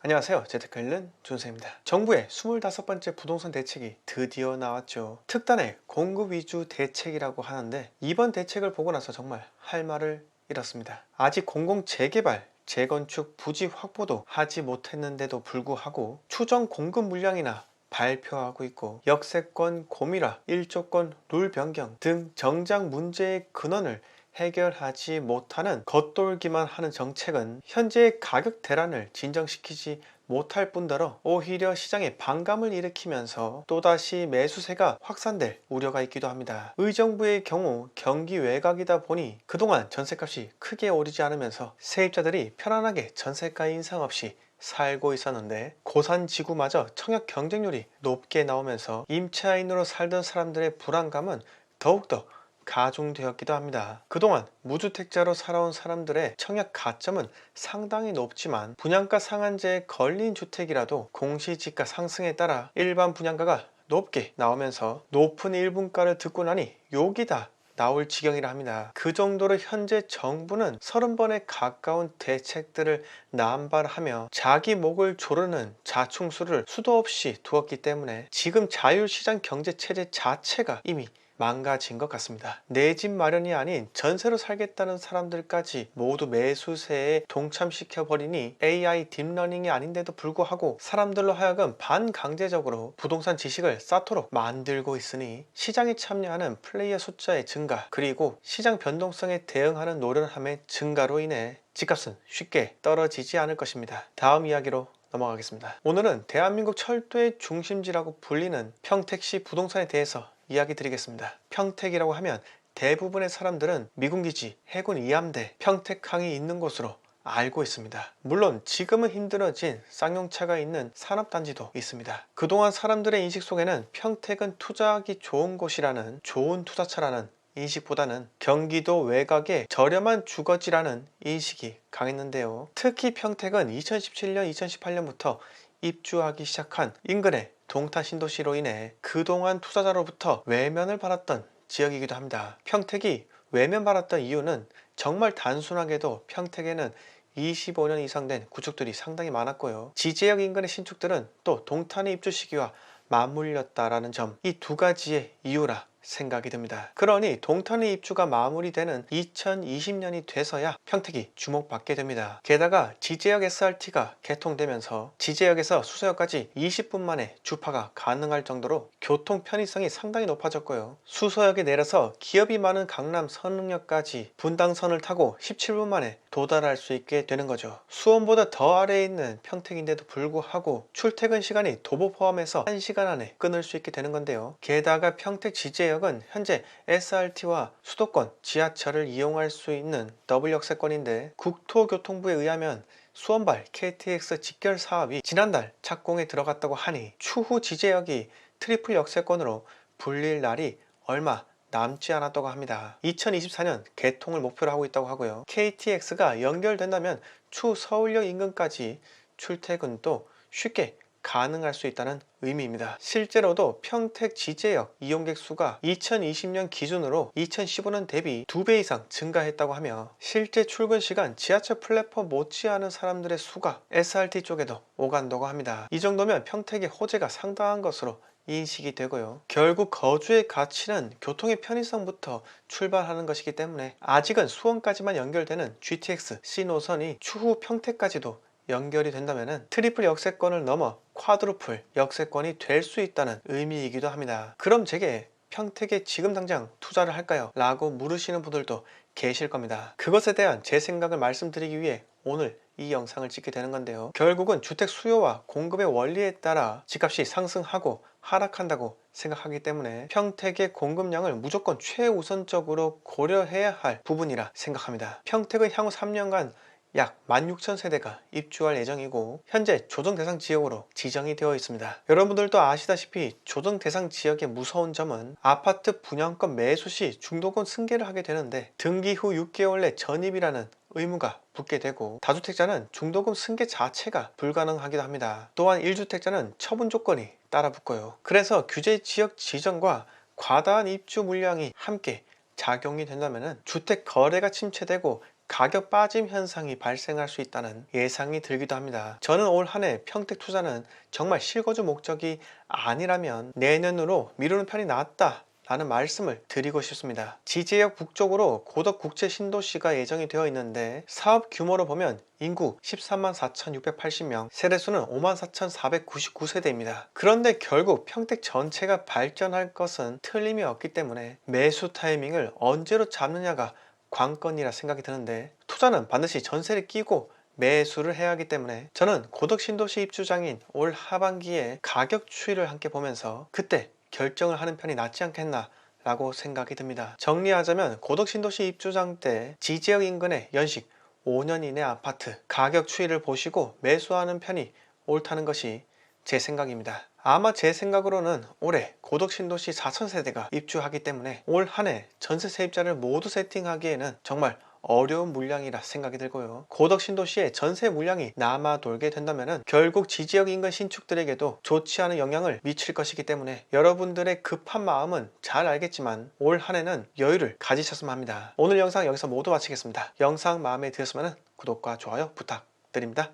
안녕하세요. 재테크일른 준세입니다. 정부의 25번째 부동산 대책이 드디어 나왔죠. 특단의 공급 위주 대책이라고 하는데 이번 대책을 보고 나서 정말 할 말을 잃었습니다. 아직 공공 재개발 재건축 부지 확보도 하지 못했는데도 불구하고 추정 공급 물량이나 발표하고 있고 역세권 고미라 1조권 룰 변경 등 정작 문제의 근원을 해결하지 못하는 겉돌기만 하는 정책은 현재의 가격 대란을 진정시키지 못할 뿐더러 오히려 시장에 반감을 일으키면서 또다시 매수세가 확산될 우려가 있기도 합니다. 의정부의 경우 경기 외곽이다 보니 그동안 전세값이 크게 오르지 않으면서 세입자들이 편안하게 전세가 인상 없이 살고 있었는데 고산 지구마저 청약 경쟁률이 높게 나오면서 임차인으로 살던 사람들의 불안감은 더욱더 가중되었기도 합니다. 그동안 무주택자로 살아온 사람들의 청약 가점은 상당히 높지만 분양가 상한제에 걸린 주택이라도 공시지가 상승에 따라 일반 분양가가 높게 나오면서 높은 일분가를 듣고 나니 욕이 다 나올 지경이라 합니다. 그 정도로 현재 정부는 30번에 가까운 대책들을 남발하며 자기 목을 조르는 자충수를 수도 없이 두었기 때문에 지금 자율시장 경제 체제 자체가 이미 망가진 것 같습니다. 내 집 마련이 아닌 전세로 살겠다는 사람들까지 모두 매수세에 동참시켜 버리니 AI 딥러닝이 아닌데도 불구하고 사람들로 하여금 반강제적으로 부동산 지식을 쌓도록 만들고 있으니 시장에 참여하는 플레이어 숫자의 증가 그리고 시장 변동성에 대응하는 노련함의 증가로 인해 집값은 쉽게 떨어지지 않을 것입니다. 다음 이야기로 넘어가겠습니다. 오늘은 대한민국 철도의 중심지라고 불리는 평택시 부동산에 대해서 이야기 드리겠습니다. 평택이라고 하면 대부분의 사람들은 미군기지, 해군 이함대, 평택항이 있는 곳으로 알고 있습니다. 물론 지금은 힘들어진 쌍용차가 있는 산업단지도 있습니다. 그동안 사람들의 인식 속에는 평택은 투자하기 좋은 곳이라는 좋은 투자처라는 인식보다는 경기도 외곽의 저렴한 주거지라는 인식이 강했는데요. 특히 평택은 2017년, 2018년부터 입주하기 시작한 인근의 동탄 신도시로 인해 그동안 투자자로부터 외면을 받았던 지역이기도 합니다. 평택이 외면 받았던 이유는 정말 단순하게도 평택에는 25년 이상 된 구축들이 상당히 많았고요. 지지역 인근의 신축들은 또 동탄의 입주 시기와 맞물렸다라는 점, 이 두 가지의 이유라 생각이 듭니다. 그러니 동탄의 입주가 마무리되는 2020년이 돼서야 평택이 주목받게 됩니다. 게다가 지제역 SRT가 개통되면서 지제역에서 수서역까지 20분 만에 주파가 가능할 정도로 교통 편의성이 상당히 높아졌고요. 수서역에 내려서 기업이 많은 강남 선릉역까지 분당선을 타고 17분 만에 도달할 수 있게 되는 거죠. 수원보다 더 아래에 있는 평택인데도 불구하고 출퇴근 시간이 도보 포함해서 1시간 안에 끊을 수 있게 되는 건데요. 게다가 평택 지제 역은 현재 SRT와 수도권 지하철을 이용할 수 있는 더블 역세권인데 국토교통부에 의하면 수원발 KTX 직결 사업이 지난달 착공에 들어갔다고 하니 추후 지제역이 트리플 역세권으로 불릴 날이 얼마 남지 않았다고 합니다. 2024년 개통을 목표로 하고 있다고 하고요. KTX가 연결된다면 추 서울역 인근까지 출퇴근도 쉽게 가능할 수 있다는 의미입니다. 실제로도 평택 지제역 이용객 수가 2020년 기준으로 2015년 대비 2배 이상 증가했다고 하며 실제 출근 시간 지하철 플랫폼 못지않은 사람들의 수가 SRT 쪽에도 오간다고 합니다. 이 정도면 평택의 호재가 상당한 것으로 인식이 되고요. 결국 거주의 가치는 교통의 편의성부터 출발하는 것이기 때문에 아직은 수원까지만 연결되는 GTX C 노선이 추후 평택까지도 연결이 된다면 트리플 역세권을 넘어 쿼드루플 역세권이 될 수 있다는 의미이기도 합니다. 그럼 제게 평택에 지금 당장 투자를 할까요? 라고 물으시는 분들도 계실 겁니다. 그것에 대한 제 생각을 말씀드리기 위해 오늘 이 영상을 찍게 되는 건데요. 결국은 주택 수요와 공급의 원리에 따라 집값이 상승하고 하락한다고 생각하기 때문에 평택의 공급량을 무조건 최우선적으로 고려해야 할 부분이라 생각합니다. 평택은 향후 3년간 약 16,000세대가 입주할 예정이고 현재 조정 대상 지역으로 지정이 되어 있습니다. 여러분들도 아시다시피 조정 대상 지역의 무서운 점은 아파트 분양권 매수 시 중도금 승계를 하게 되는데 등기 후 6개월 내 전입이라는 의무가 붙게 되고 다주택자는 중도금 승계 자체가 불가능하기도 합니다. 또한 1주택자는 처분 조건이 따라 붙고요. 그래서 규제 지역 지정과 과다한 입주 물량이 함께 작용이 된다면 주택 거래가 침체되고 가격 빠짐 현상이 발생할 수 있다는 예상이 들기도 합니다. 저는 올 한 해 평택 투자는 정말 실거주 목적이 아니라면 내년으로 미루는 편이 낫다. 라는 말씀을 드리고 싶습니다. 지제역 북쪽으로 고덕 국제 신도시가 예정이 되어 있는데 사업 규모로 보면 인구 13만 4,680명, 세대수는 5만 4,499세대입니다. 그런데 결국 평택 전체가 발전할 것은 틀림이 없기 때문에 매수 타이밍을 언제로 잡느냐가 관건이라 생각이 드는데 투자는 반드시 전세를 끼고 매수를 해야 하기 때문에 저는 고덕 신도시 입주장인 올 하반기에 가격 추이를 함께 보면서 그때 결정을 하는 편이 낫지 않겠나 라고 생각이 듭니다. 정리하자면 고덕 신도시 입주장 때 지지역 인근의 연식 5년 이내 아파트 가격 추이를 보시고 매수하는 편이 옳다는 것이 제 생각입니다. 아마 제 생각으로는 올해 고덕 신도시 4천세대가 입주하기 때문에 올 한 해 전세 세입자를 모두 세팅하기에는 정말 어려운 물량이라 생각이 들고요. 고덕 신도시의 전세 물량이 남아 돌게 된다면 결국 지지역 인근 신축들에게도 좋지 않은 영향을 미칠 것이기 때문에 여러분들의 급한 마음은 잘 알겠지만 올 한 해는 여유를 가지셨으면 합니다. 오늘 영상 여기서 모두 마치겠습니다. 영상 마음에 드셨으면 구독과 좋아요 부탁드립니다.